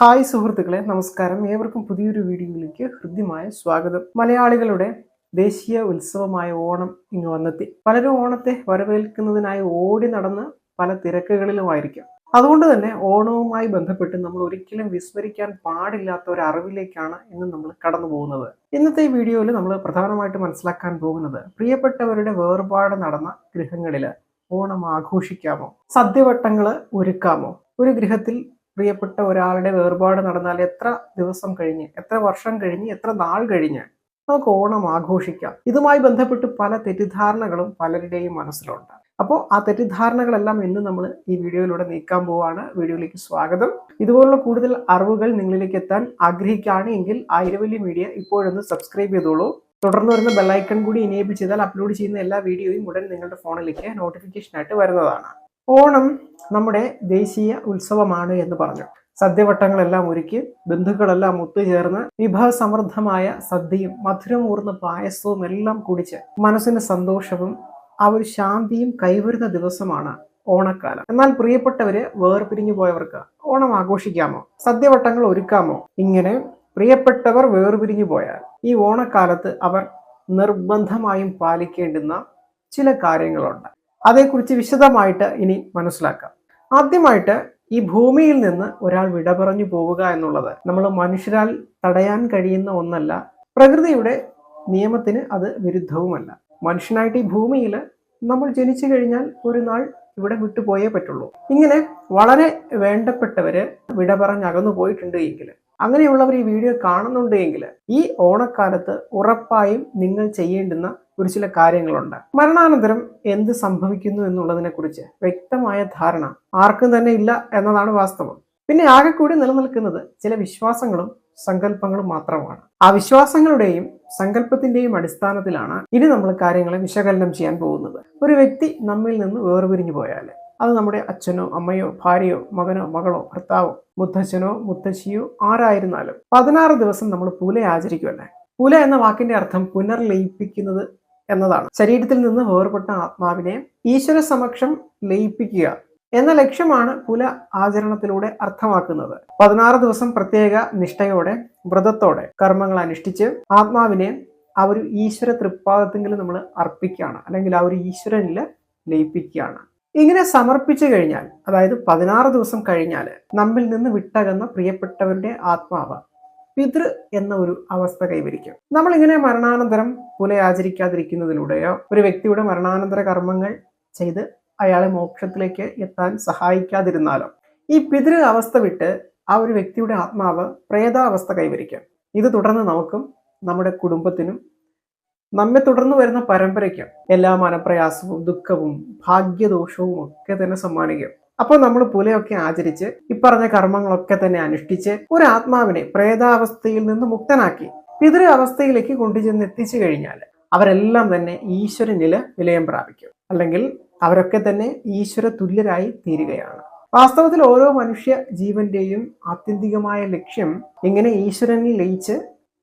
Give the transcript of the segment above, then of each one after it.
Hi സുഹൃത്തുക്കളെ നമസ്കാരം. ഏവർക്കും പുതിയൊരു വീഡിയോയിലേക്ക് ഹൃദ്യമായ സ്വാഗതം. മലയാളികളുടെ ദേശീയ ഉത്സവമായ ഓണം ഇങ്ങ് വന്നെത്തി. പലരും ഓണത്തെ വരവേൽക്കുന്നതിനായി ഓടി നടന്ന് പല തിരക്കുകളിലുമായിരിക്കും. അതുകൊണ്ട് തന്നെ ഓണവുമായി ബന്ധപ്പെട്ട് നമ്മൾ ഒരിക്കലും വിസ്മരിക്കാൻ പാടില്ലാത്ത ഒരു അറിവിലേക്കാണ് ഇന്ന് നമ്മൾ കടന്നു പോകുന്നത്. ഇന്നത്തെ വീഡിയോയിൽ നമ്മൾ പ്രധാനമായിട്ട് മനസ്സിലാക്കാൻ പോകുന്നത് പ്രിയപ്പെട്ടവരുടെ വേർപാട് നടന്ന ഗൃഹങ്ങളിൽ ഓണം ആഘോഷിക്കാമോ? സദ്യവട്ടങ്ങൾ ഒരുക്കാമോ? ഒരു ഗൃഹത്തിൽ പ്രിയപ്പെട്ട ഒരാളുടെ വേർപാട് നടന്നാൽ എത്ര ദിവസം കഴിഞ്ഞ് എത്ര വർഷം കഴിഞ്ഞ് എത്ര നാൾ കഴിഞ്ഞ് നമുക്ക് ഓണം ആഘോഷിക്കാം. ഇതുമായി ബന്ധപ്പെട്ട് പല തെറ്റിദ്ധാരണകളും പലരുടെയും മനസ്സിലുണ്ട്. അപ്പോൾ ആ തെറ്റിദ്ധാരണകളെല്ലാം ഇന്ന് നമ്മൾ ഈ വീഡിയോയിലൂടെ നീക്കാൻ പോവാണ്. വീഡിയോയിലേക്ക് സ്വാഗതം. ഇതുപോലുള്ള കൂടുതൽ അറിവുകൾ നിങ്ങളിലേക്ക് എത്താൻ ആഗ്രഹിക്കുകയാണ് എങ്കിൽ ആയിരവല്ലി മീഡിയ ഇപ്പോഴൊന്ന് സബ്സ്ക്രൈബ് ചെയ്തോളൂ. തുടർന്ന് വരുന്ന ബെല്ലൈക്കൺ കൂടി ഇനേബിൾ ചെയ്താൽ അപ്ലോഡ് ചെയ്യുന്ന എല്ലാ വീഡിയോയും ഉടൻ നിങ്ങളുടെ ഫോണിലേക്ക് നോട്ടിഫിക്കേഷനായിട്ട് വരുന്നതാണ്. ഓണം നമ്മുടെ ദേശീയ ഉത്സവമാണ് എന്ന് പറഞ്ഞു. സദ്യവട്ടങ്ങളെല്ലാം ഒരുക്കി ബന്ധുക്കളെല്ലാം ഒത്തുചേർന്ന് വിഭവസമൃദ്ധമായ സദ്യയും മധുരമൂർന്ന പായസവും എല്ലാം കുടിച്ച് മനസ്സിന് സന്തോഷവും ആ ഒരു ശാന്തിയും കൈവരുന്ന ദിവസമാണ് ഓണക്കാലം. എന്നാൽ പ്രിയപ്പെട്ടവര് വേർപിരിഞ്ഞു പോയവർക്ക് ഓണം ആഘോഷിക്കാമോ? സദ്യവട്ടങ്ങൾ ഒരുക്കാമോ? ഇങ്ങനെ പ്രിയപ്പെട്ടവർ വേർപിരിഞ്ഞു പോയാൽ ഈ ഓണക്കാലത്ത് അവർ നിർബന്ധമായും പാലിക്കേണ്ടുന്ന ചില കാര്യങ്ങളുണ്ട്. അതേക്കുറിച്ച് വിശദമായിട്ട് ഇനി മനസ്സിലാക്കാം. ആദ്യമായിട്ട് ഈ ഭൂമിയിൽ നിന്ന് ഒരാൾ വിട പറഞ്ഞു പോവുക എന്നുള്ളത്. നമ്മൾ മനുഷ്യരാൽ തടയാൻ കഴിയുന്ന ഒന്നല്ല പ്രകൃതിയുടെ നിയമത്തിന് അത് വിരുദ്ധവുമല്ല. മനുഷ്യനായിട്ട് ഈ ഭൂമിയിൽ നമ്മൾ ജനിച്ചു കഴിഞ്ഞാൽ ഒരു നാൾ ഇവിടെ വിട്ടുപോയേ പറ്റുള്ളൂ. ഇങ്ങനെ വളരെ വേണ്ടപ്പെട്ടവര് വിട പറഞ്ഞ് അകന്നു പോയിട്ടുണ്ട് എങ്കിൽ അങ്ങനെയുള്ളവർ ഈ വീഡിയോ കാണുന്നുണ്ട് എങ്കിൽ ഈ ഓണക്കാലത്ത് ഉറപ്പായും നിങ്ങൾ ചെയ്യേണ്ടുന്ന ഒരു ചില കാര്യങ്ങളുണ്ട്. മരണാനന്തരം എന്ത് സംഭവിക്കുന്നു എന്നുള്ളതിനെ കുറിച്ച് വ്യക്തമായ ധാരണ ആർക്കും തന്നെ ഇല്ല എന്നതാണ് വാസ്തവം. പിന്നെ ആകെ കൂടി നിലനിൽക്കുന്നത് ചില വിശ്വാസങ്ങളും സങ്കല്പങ്ങളും മാത്രമാണ്. ആ വിശ്വാസങ്ങളുടെയും സങ്കല്പത്തിന്റെയും അടിസ്ഥാനത്തിലാണ് ഇനി നമ്മൾ കാര്യങ്ങളെ വിശകലനം ചെയ്യാൻ പോകുന്നത്. ഒരു വ്യക്തി നമ്മിൽ നിന്ന് വേർപിരിഞ്ഞു പോയാൽ അത് നമ്മുടെ അച്ഛനോ അമ്മയോ ഭാര്യയോ മകനോ മകളോ ഭർത്താവോ മുത്തച്ഛനോ മുത്തശ്ശിയോ ആരായിരുന്നാലും പതിനാറ് ദിവസം നമ്മൾ പൂല ആചരിക്കുമല്ലേ പൂല എന്ന വാക്കിന്റെ അർത്ഥം പുനർലയിപ്പിക്കുന്നത് എന്നതാണ്. ശരീരത്തിൽ നിന്ന് വേർപെട്ട ആത്മാവിനെ ഈശ്വര സമക്ഷം ലയിപ്പിക്കുക എന്ന ലക്ഷ്യമാണ് കുല ആചരണത്തിലൂടെ അർത്ഥമാക്കുന്നത്. പതിനാറ് ദിവസം പ്രത്യേക നിഷ്ഠയോടെ വ്രതത്തോടെ കർമ്മങ്ങൾ അനുഷ്ഠിച്ച് ആത്മാവിനെ ആ ഒരു ഈശ്വര തൃപ്പാദത്തെങ്കിൽ നമ്മൾ അർപ്പിക്കുകയാണ്. അല്ലെങ്കിൽ ആ ഒരു ഈശ്വരനിൽ ലയിപ്പിക്കുകയാണ്. ഇങ്ങനെ സമർപ്പിച്ചു കഴിഞ്ഞാൽ അതായത് പതിനാറ് ദിവസം കഴിഞ്ഞാൽ നമ്മിൽ നിന്ന് വിട്ടകന്ന പ്രിയപ്പെട്ടവരുടെ ആത്മാവ് പിതൃ എന്ന ഒരു അവസ്ഥ കൈവരിക്കും. നമ്മൾ ഇങ്ങനെ മരണാനന്തരം പുല ആചരിക്കാതിരിക്കുന്നതിലൂടെയോ ഒരു വ്യക്തിയുടെ മരണാനന്തര കർമ്മങ്ങൾ ചെയ്ത് അയാളെ മോക്ഷത്തിലേക്ക് എത്താൻ സഹായിക്കാതിരുന്നാലോ ഈ പിതൃ അവസ്ഥ വിട്ട് ആ ഒരു വ്യക്തിയുടെ ആത്മാവ് പ്രേതാവസ്ഥ കൈവരിക്കും. ഇത് തുടർന്ന് നമുക്കും നമ്മുടെ കുടുംബത്തിനും നമ്മെ തുടർന്ന് വരുന്ന പരമ്പരയ്ക്കും എല്ലാ മനപ്രയാസവും ദുഃഖവും ഭാഗ്യദോഷവും ഒക്കെ തന്നെ സമ്മാനിക്കും. അപ്പോൾ നമ്മൾ പുലയൊക്കെ ആചരിച്ച് ഇപ്പറഞ്ഞ കർമ്മങ്ങളൊക്കെ തന്നെ അനുഷ്ഠിച്ച് ഒരു ആത്മാവിനെ പ്രേതാവസ്ഥയിൽ നിന്ന് മുക്തനാക്കി പിതൃ അവസ്ഥയിലേക്ക് കൊണ്ടുചെന്ന് എത്തിച്ചു കഴിഞ്ഞാൽ അവരെല്ലാം തന്നെ ഈശ്വരനിൽ വിലയം പ്രാപിക്കും. അല്ലെങ്കിൽ അവരൊക്കെ തന്നെ ഈശ്വര തുല്യരായി തീരുകയാണ്. വാസ്തവത്തിൽ ഓരോ മനുഷ്യ ജീവന്റെയും ആത്യന്തികമായ ലക്ഷ്യം ഇങ്ങനെ ഈശ്വരനിൽ ലയിച്ച്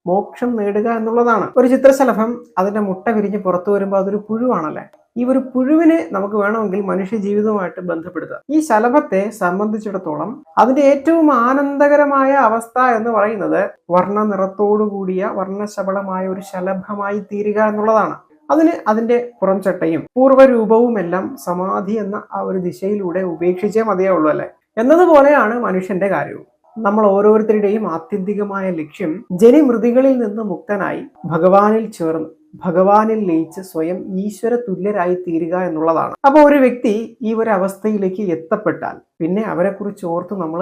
മോക്ഷം നേടുക എന്നുള്ളതാണ്. ഒരു ചിത്രശലഭം അതിന്റെ മുട്ട വിരിഞ്ഞ് പുറത്തു വരുമ്പോൾ അതൊരു പുഴുവാണല്ലേ? ഈ ഒരു പുഴുവിനെ നമുക്ക് വേണമെങ്കിൽ മനുഷ്യ ജീവിതവുമായിട്ട് ബന്ധപ്പെടുത്തുക ഈ ശലഭത്തെ സംബന്ധിച്ചിടത്തോളം അതിന്റെ ഏറ്റവും ആനന്ദകരമായ അവസ്ഥ എന്ന് പറയുന്നത് വർണ നിറത്തോടുകൂടിയ വർണശബളമായ ഒരു ശലഭമായി തീരുക എന്നുള്ളതാണ്. അതിന് അതിന്റെ പുറംചട്ടയും പൂർവരൂപവും എല്ലാം സമാധി എന്ന ആ ഒരു ദിശയിലൂടെ ഉപേക്ഷിച്ചേ മതിയാവുള്ളൂ അല്ലെ? എന്നതുപോലെയാണ് മനുഷ്യന്റെ കാര്യവും. നമ്മൾ ഓരോരുത്തരുടെയും ആത്യന്തികമായ ലക്ഷ്യം ജനിമൃതികളിൽ നിന്ന് മുക്തനായി ഭഗവാനിൽ ചേർന്ന് ഭഗവാനിൽ ലയിച്ച് സ്വയം ഈശ്വര തുല്യരായി തീരുക എന്നുള്ളതാണ്. അപ്പോൾ ഒരു വ്യക്തി ഈ ഒരു അവസ്ഥയിലേക്ക് എത്തപ്പെട്ടാൽ പിന്നെ അവരെക്കുറിച്ച് ഓർത്ത് നമ്മൾ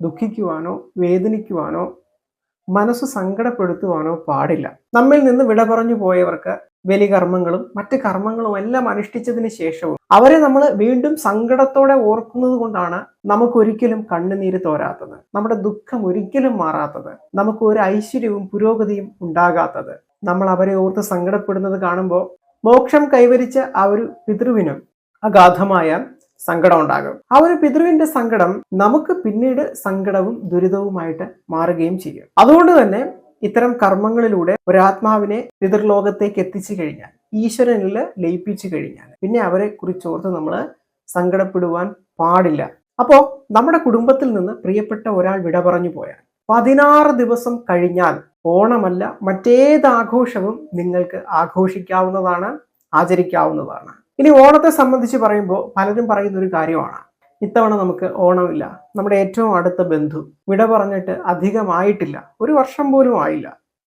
ദുഃഖിക്കുവാനോ വേദനിക്കുവാനോ മനസ്സ് സങ്കടപ്പെടുത്തുവാനോ പാടില്ല. നമ്മിൽ നിന്ന് വിട പറഞ്ഞു പോയവർക്ക് ബലി കർമ്മങ്ങളും മറ്റ് കർമ്മങ്ങളും എല്ലാം അനുഷ്ഠിച്ചതിന് ശേഷവും അവരെ നമ്മൾ വീണ്ടും സങ്കടത്തോടെ ഓർക്കുന്നത് കൊണ്ടാണ് നമുക്കൊരിക്കലും കണ്ണുനീര് തോരാത്തത്. നമ്മുടെ ദുഃഖം ഒരിക്കലും മാറാത്തത്. നമുക്ക് ഒരു ഐശ്വര്യവും പുരോഗതിയും ഉണ്ടാകാത്തത്. നമ്മൾ അവരെ ഓർത്ത് സങ്കടപ്പെടുന്നത് കാണുമ്പോൾ മോക്ഷം കൈവരിച്ച ആ ഒരു പിതൃവിനും അഗാധമായ സങ്കടം ഉണ്ടാകും. ആ ഒരു പിതൃവിന്റെ സങ്കടം നമുക്ക് പിന്നീട് സങ്കടവും ദുരിതവുമായിട്ട് മാറുകയും ചെയ്യും. അതുകൊണ്ട് തന്നെ ഇത്തരം കർമ്മങ്ങളിലൂടെ ഒരാത്മാവിനെ പിതൃലോകത്തേക്ക് എത്തിച്ചു കഴിഞ്ഞാൽ ഈശ്വരനിൽ ലയിപ്പിച്ചു കഴിഞ്ഞാൽ പിന്നെ അവരെ കുറിച്ചോർത്ത് നമ്മൾ സങ്കടപ്പെടുവാൻ പാടില്ല. അപ്പോൾ നമ്മുടെ കുടുംബത്തിൽ നിന്ന് പ്രിയപ്പെട്ട ഒരാൾ വിട പറഞ്ഞു പോയാൽ പതിനാറ് ദിവസം കഴിഞ്ഞാൽ ഓണമല്ല മറ്റേത് ആഘോഷവും നിങ്ങൾക്ക് ആഘോഷിക്കാവുന്നതാണ് ആചരിക്കാവുന്നതാണ്. ഇനി ഓണത്തെ സംബന്ധിച്ച് പറയുമ്പോൾ പലരും പറയുന്ന ഒരു കാര്യമാണ്. ഇത്തവണ നമുക്ക് ഓണമില്ല. നമ്മുടെ ഏറ്റവും അടുത്ത ബന്ധു വിട പറഞ്ഞിട്ട് അധികമായിട്ടില്ല. ഒരു വർഷം പോലും ആയില്ല.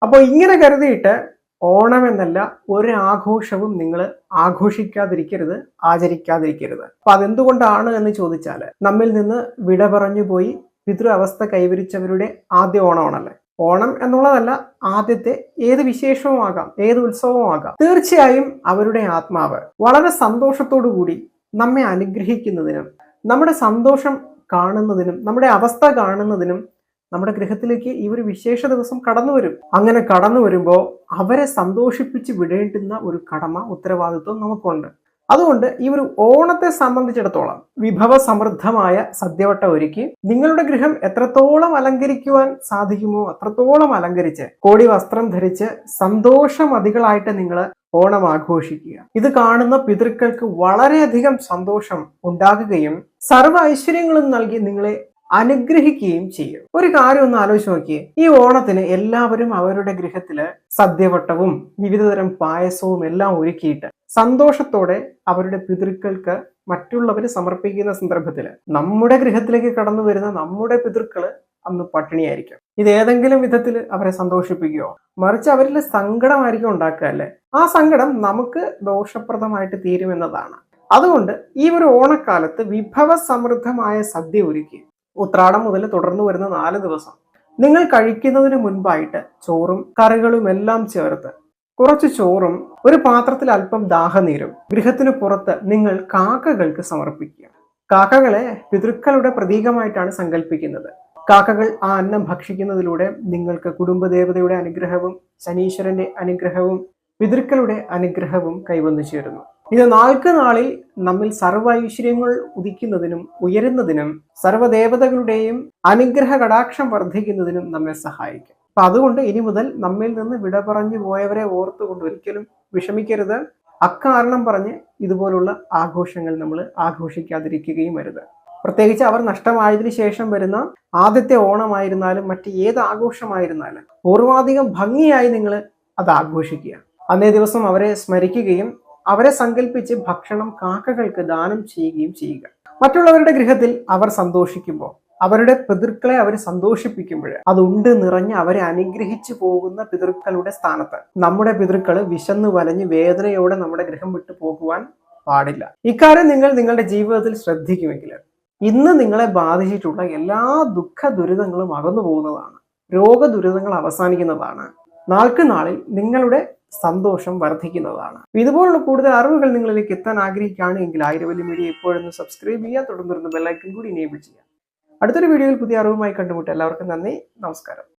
അപ്പോൾ ഇങ്ങനെ കരുതിയിട്ട് ഓണം എന്നല്ല ഒരു ആഘോഷവും നിങ്ങൾ ആഘോഷിക്കാതിരിക്കരുത് ആചരിക്കാതിരിക്കരുത്. അപ്പൊ അതെന്തുകൊണ്ടാണ് എന്ന് ചോദിച്ചാൽ നമ്മിൽ നിന്ന് വിട പറഞ്ഞു പോയി പിതൃ അവസ്ഥ കൈവരിച്ചവരുടെ ആദ്യ ഓണമാണല്ലേ? ഓണം എന്നുള്ളതല്ല ആദ്യത്തെ ഏത് വിശേഷവും ആകാം ഏത് ഉത്സവവും ആകാം തീർച്ചയായും അവരുടെ ആത്മാവ് വളരെ സന്തോഷത്തോടു കൂടി നമ്മെ അനുഗ്രഹിക്കുന്നതിനും നമ്മുടെ സന്തോഷം കാണുന്നതിനും നമ്മുടെ അവസ്ഥ കാണുന്നതിനും നമ്മുടെ ഗൃഹത്തിലേക്ക് ഈ ഒരു വിശേഷ ദിവസം കടന്നു വരും. അങ്ങനെ കടന്നു വരുമ്പോൾ അവരെ സന്തോഷിപ്പിച്ച് വിടേണ്ടുന്ന ഒരു കടമ ഉത്തരവാദിത്വം നമുക്കുണ്ട്. അതുകൊണ്ട് ഈ ഒരു ഓണത്തെ സംബന്ധിച്ചിടത്തോളം വിഭവ സമൃദ്ധമായ സദ്യവട്ട ഒരുക്കി നിങ്ങളുടെ ഗൃഹം എത്രത്തോളം അലങ്കരിക്കുവാൻ സാധിക്കുമോ അത്രത്തോളം അലങ്കരിച്ച് കോടി വസ്ത്രം ധരിച്ച് സന്തോഷമതികളായിട്ട് നിങ്ങൾ ഓണം ആഘോഷിക്കുക. ഇത് കാണുന്ന പിതൃക്കൾക്ക് വളരെയധികം സന്തോഷം ഉണ്ടാകുകയും സർവ ഐശ്വര്യങ്ങളും നൽകി നിങ്ങളെ അനുഗ്രഹിക്കുകയും ചെയ്യും. ഒരു കാര്യം ഒന്ന് ആലോചിച്ച് നോക്കിയേ. ഈ ഓണത്തിന് എല്ലാവരും അവരുടെ ഗൃഹത്തിൽ സദ്യവട്ടവും വിവിധതരം പായസവും എല്ലാം ഒരുക്കിയിട്ട് സന്തോഷത്തോടെ അവരുടെ പിതൃക്കൾക്ക് മറ്റുള്ളവർ സമർപ്പിക്കുന്ന സന്ദർഭത്തിൽ നമ്മുടെ ഗൃഹത്തിലേക്ക് കടന്നു വരുന്ന നമ്മുടെ പിതൃക്കൾ അന്ന് പട്ടിണിയായിരിക്കും. ഇത് ഏതെങ്കിലും വിധത്തിൽ അവരെ സന്തോഷിപ്പിക്കുകയോ മറിച്ച് അവരിൽ സങ്കടമായിരിക്കും ഉണ്ടാക്കുക അല്ലേ? ആ സങ്കടം നമുക്ക് ദോഷപ്രദമായിട്ട് തീരുമെന്നതാണ്. അതുകൊണ്ട് ഈ ഒരു ഓണക്കാലത്ത് വിഭവ സമൃദ്ധമായ സദ്യ ഒരുക്കി ഉത്രാടം മുതൽ തുടർന്നു വരുന്ന നാല് ദിവസം. നിങ്ങൾ കഴിക്കുന്നതിന് മുൻപായിട്ട് ചോറും കറികളും എല്ലാം ചേർത്ത് കുറച്ച് ചോറും ഒരു പാത്രത്തിൽ അല്പം ദാഹനീരും ഗൃഹത്തിനു പുറത്ത് നിങ്ങൾ കാക്കകൾക്ക് സമർപ്പിക്കുക. കാക്കകളെ പിതൃക്കളുടെ പ്രതീകമായിട്ടാണ് സങ്കല്പിക്കുന്നത് കാക്കകൾ ആ അന്നം ഭക്ഷിക്കുന്നതിലൂടെ നിങ്ങൾക്ക് കുടുംബദേവതയുടെ അനുഗ്രഹവും ശനീശ്വരന്റെ അനുഗ്രഹവും പിതൃക്കളുടെ അനുഗ്രഹവും കൈവന്നു ചേരുന്നു. ഇത് നാൾക്ക് നാളിൽ നമ്മിൽ സർവൈശ്വര്യങ്ങൾ ഉദിക്കുന്നതിനും ഉയരുന്നതിനും സർവദേവതകളുടെയും അനുഗ്രഹ കടാക്ഷം വർദ്ധിക്കുന്നതിനും നമ്മെ സഹായിക്കും. അപ്പൊ അതുകൊണ്ട് ഇനി മുതൽ നമ്മിൽ നിന്ന് വിട പറഞ്ഞു പോയവരെ ഓർത്തുകൊണ്ട് ഒരിക്കലും വിഷമിക്കരുത്. അക്കാരണം പറഞ്ഞ് ഇതുപോലുള്ള ആഘോഷങ്ങൾ നമ്മൾ ആഘോഷിക്കാതിരിക്കുകയും വരുത് പ്രത്യേകിച്ച് അവർ നഷ്ടമായതിനു ശേഷം വരുന്ന ആദ്യത്തെ ഓണമായിരുന്നാലും മറ്റ് ഏത് ആഘോഷമായിരുന്നാലും പൂർവാധികം ഭംഗിയായി നിങ്ങൾ അത് ആഘോഷിക്കുക. അന്നേ ദിവസം അവരെ സ്മരിക്കുകയും അവരെ സങ്കല്പിച്ച് ഭക്ഷണം കാക്കകൾക്ക് ദാനം ചെയ്യുകയും ചെയ്യുക. മറ്റുള്ളവരുടെ ഗൃഹത്തിൽ അവർ സന്തോഷിക്കുമ്പോൾ അവരുടെ പിതൃക്കളെ അവർ സന്തോഷിപ്പിക്കുമ്പോൾ അതുണ്ട് നിറഞ്ഞ് അവരെ അനുഗ്രഹിച്ചു പോകുന്ന പിതൃക്കളുടെ സ്ഥാനത്ത്. നമ്മുടെ പിതൃക്കൾ വിശന്ന് വലഞ്ഞ് വേദനയോടെ നമ്മുടെ ഗൃഹം വിട്ടു പോകുവാൻ പാടില്ല. ഇക്കാര്യം നിങ്ങൾ നിങ്ങളുടെ ജീവിതത്തിൽ ശ്രദ്ധിക്കുമെങ്കിൽ ഇന്ന് നിങ്ങളെ ബാധിച്ചിട്ടുള്ള എല്ലാ ദുഃഖ ദുരിതങ്ങളും അകന്നു പോകുന്നതാണ്. രോഗ ദുരിതങ്ങൾ അവസാനിക്കുന്നതാണ്. നാൾക്ക് നാളിൽ നിങ്ങളുടെ സന്തോഷം വർദ്ധിക്കുന്നതാണ്. ഇതുപോലുള്ള കൂടുതൽ അറിവുകൾ നിങ്ങളിലേക്ക് എത്താൻ ആഗ്രഹിക്കുകയാണ് എങ്കിൽ ആയിരവല്ലി മീഡിയ ഇപ്പോഴൊന്ന് സബ്സ്ക്രൈബ് ചെയ്യുക തുടർന്നിരുന്ന ബെല്ലൈക്കൻ കൂടി എനേബിൾ ചെയ്യുക. അടുത്തൊരു വീഡിയോയിൽ പുതിയ അറിവുമായി കണ്ടുമുട്ടാം എല്ലാവർക്കും നന്ദി. നമസ്കാരം.